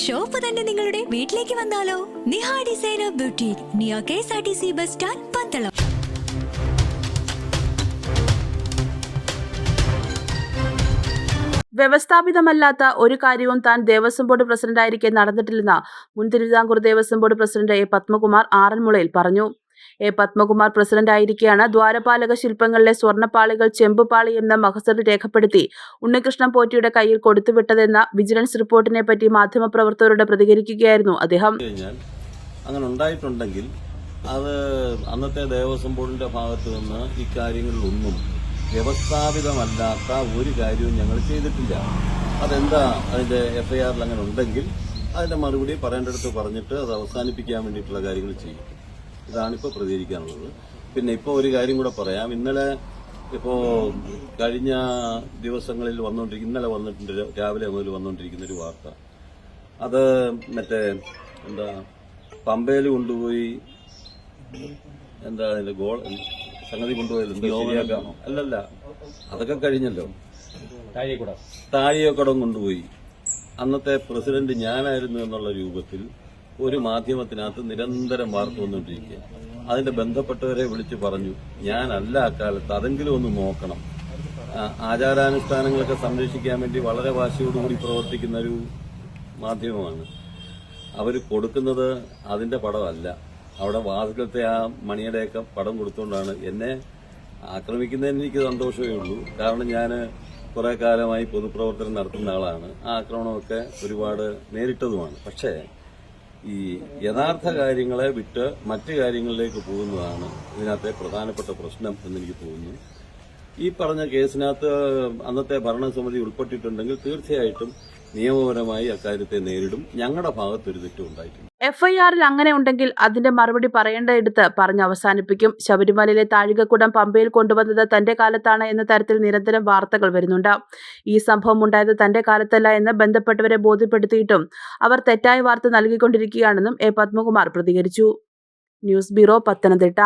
Shop തന്നെ നിങ്ങളുടെ വീട്ടിലേക്ക് വന്നാലോ? Niha designer beauty Niya K S R T C bus stand Pandalam. വ്യവസ്ഥാപിതമല്ലാത്ത ഒരു കാര്യവും താൻ ദേവസ്വം ബോർഡ് പ്രസിഡന്റായിരിക്കെ നടന്നിട്ടില്ലെന്ന് മുൻ Thiruvithamkoor Devaswom board president A Padmakumar ആറന്മുളയിൽ പറഞ്ഞു. എ പത്മകുമാർ പ്രസിഡന്റായിരിക്കെയാണ് ദ്വാരപാലക ശില്പങ്ങളിലെ സ്വർണപ്പാളികൾ ചെമ്പുപാളി എന്ന മഹസറിൽ രേഖപ്പെടുത്തി ഉണ്ണികൃഷ്ണൻ പോറ്റിയുടെ കയ്യിൽ കൊടുത്തുവിട്ടതെന്ന വിജിലൻസ് റിപ്പോർട്ടിനെ പറ്റി മാധ്യമപ്രവർത്തകരോട് പ്രതികരിക്കുകയായിരുന്നു അദ്ദേഹം. അങ്ങനെ ഉണ്ടായിട്ടുണ്ടെങ്കിൽ അത് അന്നത്തെ ദേവസ്വം ബോർഡിന്റെ ഭാഗത്ത് നിന്ന് ഇക്കാര്യങ്ങളിലൊന്നും വ്യവസ്ഥാപിതമല്ലാത്ത ഒരു കാര്യവും ഞങ്ങൾ ചെയ്തിട്ടില്ല. അതെന്താ അതിന്റെ എഫ്ഐആറിൽ അങ്ങനെ ഉണ്ടെങ്കിൽ അതിന്റെ മറുപടി പറയേണ്ടടുത്ത് പറഞ്ഞിട്ട് അത് അവസാനിപ്പിക്കാൻ വേണ്ടിയിട്ടുള്ള കാര്യങ്ങൾ ചെയ്യും. ഇതാണിപ്പോൾ പ്രതികരിക്കാനുള്ളത്. പിന്നെ ഇപ്പോൾ ഒരു കാര്യം കൂടെ പറയാം. ഇന്നലെ ഇപ്പോൾ കഴിഞ്ഞ ദിവസങ്ങളിൽ വന്നുകൊണ്ടിരിക്കുന്ന ഇന്നലെ വന്നിട്ടുണ്ട് രാവിലെ മുതൽ വന്നുകൊണ്ടിരിക്കുന്ന ഒരു വാർത്ത. അത് മറ്റേ എന്താ പമ്പയിൽ കൊണ്ടുപോയി എന്താ അതിന്റെ ഗോൾ സംഗതി കൊണ്ടുപോയത് എന്താ അല്ലല്ല അതൊക്കെ കഴിഞ്ഞല്ലോ. താഴെക്കുടം കൊണ്ടുപോയി. അന്നത്തെ പ്രസിഡന്റ് ഞാനായിരുന്നു എന്നുള്ള രൂപത്തിൽ ഒരു മാധ്യമത്തിനകത്ത് നിരന്തരം വാർത്ത വന്നുകൊണ്ടിരിക്കുക. അതിന്റെ ബന്ധപ്പെട്ടവരെ വിളിച്ചു പറഞ്ഞു ഞാനല്ല അക്കാലത്ത് അതെങ്കിലും ഒന്ന് നോക്കണം. ആചാരാനുഷ്ഠാനങ്ങളൊക്കെ സംരക്ഷിക്കാൻ വേണ്ടി വളരെ വാശിയോടുകൂടി പ്രവർത്തിക്കുന്ന ഒരു മാധ്യമമാണ്. അവർ കൊടുക്കുന്നത് അതിന്റെ പടമല്ല. അവിടെ വാതിലത്തെ ആ മണിയുടെയൊക്കെ പടം കൊടുത്തുകൊണ്ടാണ് എന്നെ ആക്രമിക്കുന്നതിന് എനിക്ക് സന്തോഷമേ ഉള്ളൂ. കാരണം ഞാൻ കുറെ കാലമായി പൊതുപ്രവർത്തനം നടത്തുന്ന ആളാണ്. ആ ആക്രമണമൊക്കെ ഒരുപാട് നേരിട്ടതുമാണ്. പക്ഷേ ഈ യഥാർത്ഥ കാര്യങ്ങളെ വിട്ട് മറ്റു കാര്യങ്ങളിലേക്ക് പോകുന്നതാണ് ഇതിനകത്തെ പ്രധാനപ്പെട്ട പ്രശ്നം എന്നെനിക്ക് തോന്നുന്നു. ഈ പറഞ്ഞ കേസിനകത്ത് അന്നത്തെ ഭരണസമിതി ഉൾപ്പെട്ടിട്ടുണ്ടെങ്കിൽ തീർച്ചയായിട്ടും നിയമപരമായി അക്കാര്യത്തെ നേരിടും. ഞങ്ങളുടെ ഭാഗത്തൊരു തെറ്റും ഉണ്ടായിട്ടില്ല. എഫ്ഐആറിൽ അങ്ങനെ ഉണ്ടെങ്കിൽ അതിന്റെ മറുപടി പറയേണ്ടയിടത്ത് പറഞ്ഞ് അവസാനിപ്പിക്കും. ശബരിമലയിലെ താഴികക്കുടം പമ്പയിൽ കൊണ്ടുവന്നത് തന്റെ കാലത്താണ് എന്ന തരത്തിൽ നിരന്തരം വാർത്തകൾ വരുന്നുണ്ട്. ഈ സംഭവം ഉണ്ടായത് തന്റെ കാലത്തല്ല എന്ന് ബന്ധപ്പെട്ടവരെ ബോധ്യപ്പെടുത്തിയിട്ടും അവർ തെറ്റായ വാർത്ത നൽകിക്കൊണ്ടിരിക്കുകയാണെന്നും എ പത്മകുമാർ പ്രതികരിച്ചു. News bureau Pathanamthitta.